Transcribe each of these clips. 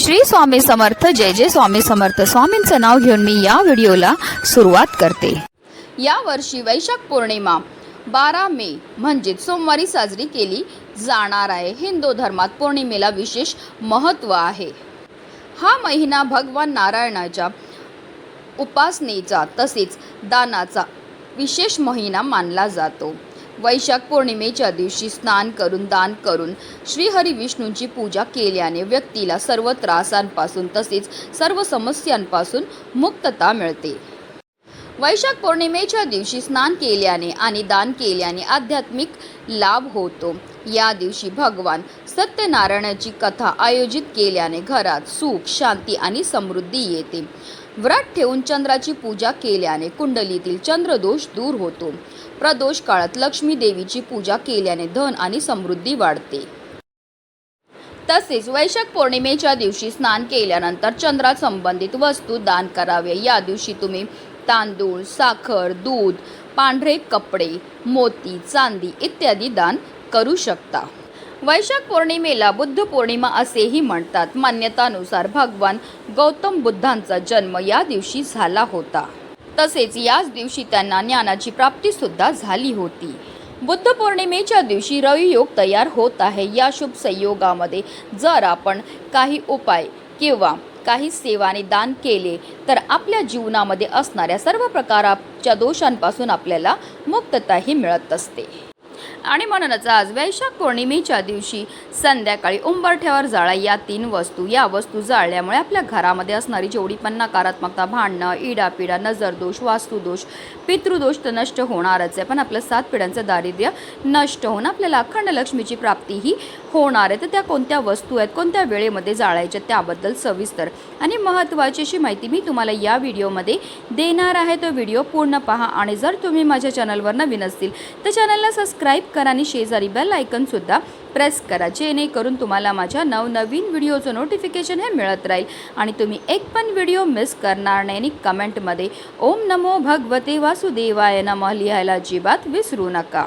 श्री स्वामी समर्थ जय जय स्वामी समर्थ. स्वामींचं नाव घेऊन मी या व्हिडिओला सुरुवात करते. यावर्षी वैशाख पौर्णिमा बारा मे म्हणजेच सोमवारी साजरी केली जाणार आहे. हिंदू धर्मात पौर्णिमेला विशेष महत्त्व आहे. हा महिना भगवान नारायणाच्या उपासनेचा तसेच दानाचा विशेष महिना मानला जातो. वैशाख पौर्णिमेच्या दिवशी स्नान करून दान करून श्रीहरी विष्णूंची पूजा केल्याने व्यक्तीला सर्व त्रासांपासून तसेच सर्व समस्यांपासून मुक्तता मिळते. वैशाख पौर्णिमेच्या दिवशी स्नान केल्याने आणि दान केल्याने आध्यात्मिक लाभ होतो. या दिवशी भगवान सत्यनारायणाची कथा आयोजित केल्याने घरात सुख शांती आणि समृद्धी येते. व्रत ठेवून चंद्राची पूजा केल्याने कुंडलीतील चंद्रदोष दूर होतो. प्रदोष काळात लक्ष्मी देवीची पूजा केल्याने धन आणि समृद्धी वाढते. तसेच वैशाख पौर्णिमेच्या दिवशी स्नान केल्यानंतर चंद्रा संबंधित वस्तू दान करावे या दिवशी तुम्ही तांदूळ साखर दूध पांढरे कपडे मोती चांदी इत्यादी दान करू शकता. वैशाख पौर्णिमेला बुद्ध पौर्णिमा असेही म्हणतात. मान्यतानुसार भगवान गौतम बुद्धांचा जन्म या दिवशी झाला होता. तसेच याच दिवशी त्यांना ज्ञानाची प्राप्ती सुद्धा झाली होती. बुद्ध पौर्णिमेच्या दिवशी रवियोग तयार होत आहे. या शुभ संयोगामध्ये जर आपण काही उपाय किंवा काही सेवाने दान केले तर आपल्या जीवनामध्ये असणाऱ्या सर्व प्रकाराच्या दोषांपासून आपल्याला मुक्तताही मिळत असते. आणि म्हणूनच आज वैशाख पौर्णिमेच्या दिवशी संध्याकाळी उंबरठ्यावर जाळा या तीन वस्तू या वस्तू जाळल्यामुळे आपल्या घरामध्ये असणारी जेवढी पण नकारात्मकता भांडणं इडापिडा नजरदोष वास्तुदोष पितृदोष तर नष्ट होणारच आहे. पण आपलं सात पिढ्यांचं दारिद्र्य नष्ट होऊन आपल्याला अखंड लक्ष्मीची प्राप्तीही होणार आहे. तर त्या कोणत्या वस्तू आहेत कोणत्या वेळेमध्ये जाळायच्या त्याबद्दल सविस्तर आणि महत्त्वाची अशी माहिती मी तुम्हाला या व्हिडिओमध्ये देणार आहे. तो व्हिडिओ पूर्ण पहा आणि जर तुम्ही माझ्या चॅनलवर नवीन असतील तर चॅनलला सबस्क्राईब करा आणि शेजारी बेल आयकनसुद्धा प्रेस करा जेणेकरून तुम्हाला माझ्या नवनवीन व्हिडिओचं नोटिफिकेशन हे मिळत राहील. आणि तुम्ही एक पण व्हिडिओ मिस करणार नाही आणि कमेंटमध्ये ओम नमो भगवते वासुदेवाय नमः लिहायला अजिबात विसरू नका.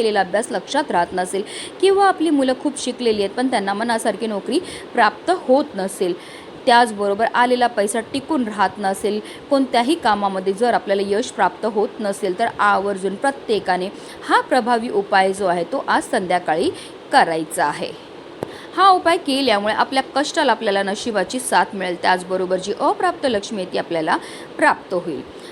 केलेला अभ्यास लक्षात राहत नसेल किंवा आपली मुलं खूप शिकलेली आहेत पण त्यांना मनासारखी नोकरी प्राप्त होत नसेल. त्याचबरोबर आलेला पैसा टिकून राहत नसेल. कोणत्याही कामामध्ये जर आपल्याला यश प्राप्त होत नसेल तर आवर्जून प्रत्येकाने हा प्रभावी उपाय जो आहे तो आज संध्याकाळी करायचा आहे. हा उपाय केल्यामुळे आपल्या कष्टाला आपल्याला नशिबाची साथ मिळेल. त्याचबरोबर जी अप्राप्त लक्ष्मी आहे ती आपल्याला प्राप्त होईल.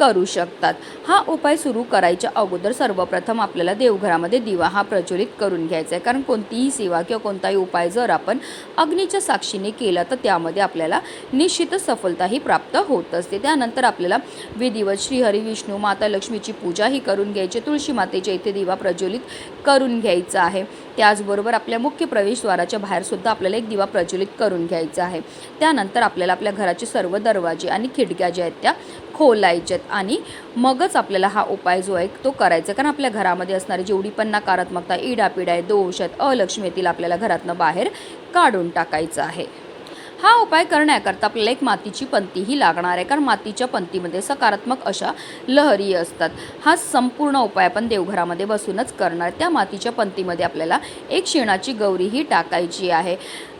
करू शकतात. हा उपाय सुरू करायच्या अगोदर सर्वप्रथम आपल्याला देवघरामध्ये दिवा हा प्रज्वलित करून घ्यायचा आहे. कारण कोणतीही सेवा किंवा कोणताही उपाय जर आपण अग्नीच्या साक्षीने केला तर त्यामध्ये आपल्याला निश्चितच सफलताही प्राप्त होत असते. त्यानंतर आपल्याला विधिवत श्रीहरी विष्णू माता लक्ष्मीची पूजाही करून घ्यायची. तुळशी मातेच्या इथे दिवा प्रज्वलित करून घ्यायचा आहे. त्याचबरोबर आपल्या मुख्य प्रवेशद्वाराच्या बाहेरसुद्धा आपल्याला एक दिवा प्रज्वलित करून घ्यायचा आहे. त्यानंतर आपल्याला आपल्या घराचे सर्व दरवाजे आणि खिडक्या ज्या आहेत त्या खोलायच्यात आणि मगच आपल्याला हा उपाय जो आहे तो करायचा कारण आपल्या घरामध्ये असणारी जेवढी पण नकारात्मकता इडापिडा आहे दोष आहेत अलक्ष्मी येतील आपल्याला घरातनं बाहेर काढून टाकायचं आहे. हा उपाय करण्याकरता आपल्याला एक मातीची पंतीही लागणार आहे कारण मातीच्या पंतीमध्ये सकारात्मक अशा लहरी असतात. हा संपूर्ण उपाय आपण देवघरामध्ये बसूनच करणार त्या मातीच्या पंतीमध्ये आपल्याला एक शेणाची गौरीही टाकायची आहे.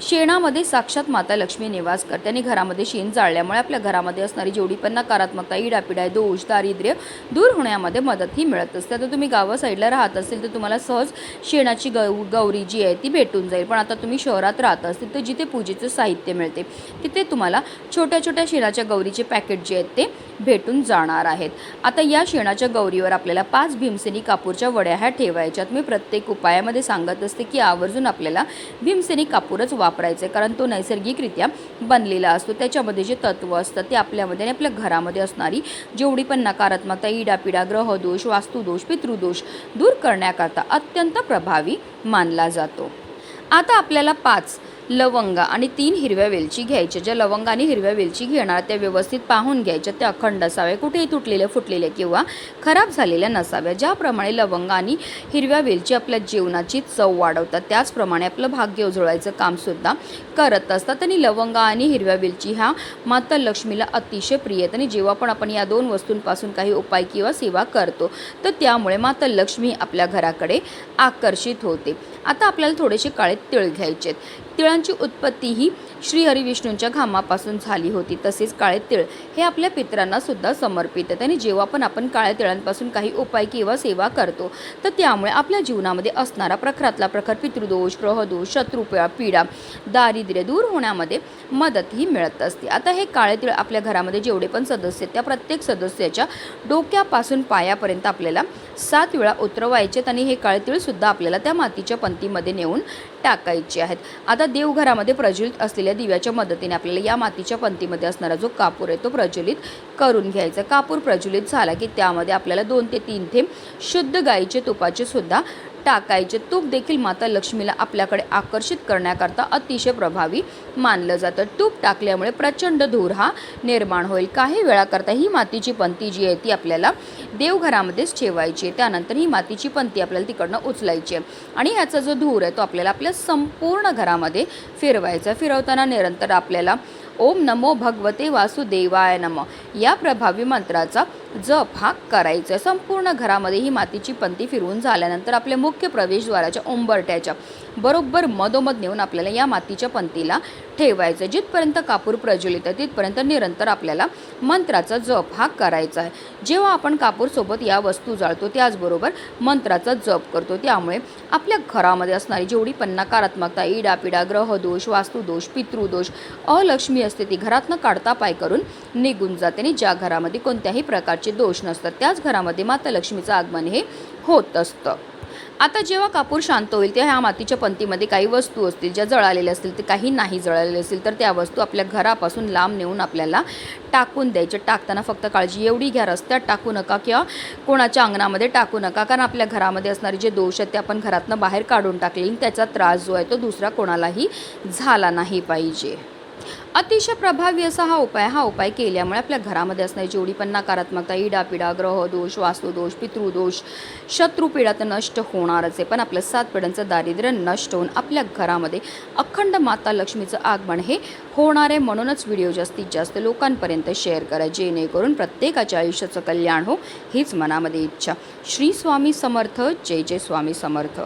शेणामध्ये साक्षात माता लक्ष्मी निवास करते आणि घरामध्ये शेण जाळल्यामुळे आपल्या घरामध्ये असणारी जेवढी पण नकारात्मकता इडापिडाय आहे दोष दारिद्र्य दूर होण्यामध्ये मदतही मिळत असते. आता तुम्ही गावा साईडला राहत असेल तर तुम्हाला सहज शेणाची गौ गौरी जी आहे ती भेटून जाईल. पण आता तुम्ही शहरात राहत असतील तर जिथे पूजेचं साहित्य मिळतं मिळते. तिथे तुम्हाला छोट्या छोट्या शेणाच्या गौरीचे पॅकेट जे आहेत ते भेटून जाणार आहेत. आता या शेणाच्या गौरीवर आपल्याला पाच भीमसेनी कापूरच्या वड्या ह्या ठेवायच्यात. मी प्रत्येक उपायामध्ये सांगत असते की आवर्जून आपल्याला भीमसेनी कापूरच वापरायचं आहे कारण तो नैसर्गिकरित्या बनलेला असतो. त्याच्यामध्ये जे तत्त्व असतं ते आपल्यामध्ये आणि आपल्या घरामध्ये असणारी जेवढी पण नकारात्मकता इडापिडा ग्रहदोष वास्तुदोष पितृदोष दूर करण्याकरता अत्यंत प्रभावी मानला जातो. आता आपल्याला पाच लवंगा आणि तीन हिरव्या वेलची घ्यायच्या ज्या लवंगा आणि हिरव्या वेलची घेणार त्या व्यवस्थित पाहून घ्यायच्या त्या अखंड असाव्या कुठेही तुटलेल्या फुटलेल्या किंवा खराब झालेल्या नसाव्या. ज्याप्रमाणे लवंगा आणि हिरव्या वेलची आपल्या जेवणाची चव वाढवतात त्याचप्रमाणे आपलं भाग्य उजळायचं कामसुद्धा करत असतात. आणि लवंगा आणि हिरव्या वेलची ह्या माता लक्ष्मीला अतिशय प्रिय आहेत. आणि जेव्हा पण आपण या दोन वस्तूंपासून काही उपाय किंवा सेवा करतो तर त्यामुळे माता लक्ष्मी आपल्या घराकडे आकर्षित होते. आता आपल्याला थोडेसे काळे तिळ घ्यायचे आहेत तिळांची उत्पत्ती ही श्रीहरिविष्णूंच्या घामापासून झाली होती. तसेच काळे तिळ हे आपल्या पित्रांना सुद्धा समर्पित आहेत आणि जेव्हा पण आपण काळ्या तिळांपासून काही उपाय किंवा सेवा करतो तर त्यामुळे आपल्या जीवनामध्ये असणारा प्रखरातला प्रखर पितृदोष ग्रहदोष शत्रुपया पीडा दारिद्र्य दूर होण्यामध्ये मदत ही मिळत असते. आता हे काळे तिळ आपल्या घरामध्ये जेवढे पण सदस्य आहेत त्या प्रत्येक सदस्याच्या डोक्यापासून पायापर्यंत आपल्याला सात वेळा उतरवायचे आणि हे काळे तिळसुद्धा आपल्याला त्या मातीच्या पंतीमध्ये नेऊन टाकायचे आहेत. आता देवघरामध्ये प्रज्वलित असलेल्या दिव्याच्या मदतीने आपल्याला या मातीच्या पंतीमध्ये असणारा जो कापूर आहे तो प्रज्वलित करून घ्यायचा. कापूर प्रज्वलित झाला की त्यामध्ये आपल्याला दोन ते तीन थेंब शुद्ध गाईचे तुपाचे सुद्धा टाकायचे. तूप देखील माता लक्ष्मीला आपल्याकडे आकर्षित करण्याकरता अतिशय प्रभावी मानलं जातं. तूप टाकल्यामुळे प्रचंड धूर हा निर्माण होईल. काही वेळाकरता ही मातीची पंती जी आहे ती आपल्याला देवघरामध्येच ठेवायची आहे. त्यानंतर ही मातीची पंती आपल्याला तिकडनं उचलायची आहे. आणि ह्याचा जो धूर आहे तो आपल्याला आपल्या संपूर्ण घरामध्ये फिरवायचा फिरवताना निरंतर आपल्याला ओम नमो भगवते वासुदेवाय नम या प्रभावी मंत्राचा जप हा करायचा आहे. संपूर्ण घरामध्ये ही मातीची पंती फिरवून झाल्यानंतर आपल्या मुख्य प्रवेशद्वाराच्या उंबरट्याच्या बरोबर मधोमध नेऊन आपल्याला या मातीच्या पंतीला ठेवायचं आहे. जिथपर्यंत कापूर प्रज्वलित आहे तिथपर्यंत निरंतर आपल्याला मंत्राचा जप हा करायचा आहे जेव्हा आपण कापूरसोबत या वस्तू जाळतो त्याचबरोबर मंत्राचा जप करतो त्यामुळे आपल्या घरामध्ये असणारी जेवढी पण नकारात्मकता इडापिडा ग्रहदोष वास्तुदोष पितृदोष अलक्ष्मी असते ती घरातनं काढता पाय करून निघून जाते आणि ज्या घरामध्ये कोणत्याही प्रकारची दोष नसतात. त्याच घरामध्ये माता लक्ष्मीचं आगमन हे होत असतं. आता जेव्हा कापूर शांत होईल तेव्हा ह्या मातीच्या पंतीमध्ये काही वस्तू असतील ज्या जळालेल्या असतील ते काही नाही जळालेले असतील तर त्या वस्तू आपल्या घरापासून लांब नेऊन आपल्याला टाकून द्यायच्या. टाकताना फक्त काळजी एवढी घ्या रस्त्यात टाकू नका किंवा कोणाच्या अंगणामध्ये टाकू नका. कारण आपल्या घरामध्ये असणारे जे दोष आहेत ते आपण घरातनं बाहेर काढून टाकले आणि त्याचा त्रास जो आहे तो दुसरा कोणालाही झाला नाही पाहिजे. अतिशय प्रभावी असा हा उपाय हा उपाय केल्यामुळे आपल्या घरामध्ये असणारी जेवढी पण नकारात्मकता इडापिडा ग्रहदोष वास्तुदोष पितृदोष शत्रुपिडा तर नष्ट होणारच आहे. पण आपल्या सात पिढ्यांचं दारिद्र्य नष्ट होऊन आपल्या घरामध्ये अखंड माता लक्ष्मीचं आगमन हे होणार आहे म्हणूनच व्हिडिओ जास्तीत जास्त लोकांपर्यंत शेअर करा. जेणेकरून प्रत्येकाच्या आयुष्याचं कल्याण हो हीच मनामध्ये इच्छा. श्री स्वामी समर्थ. जय जय स्वामी समर्थ.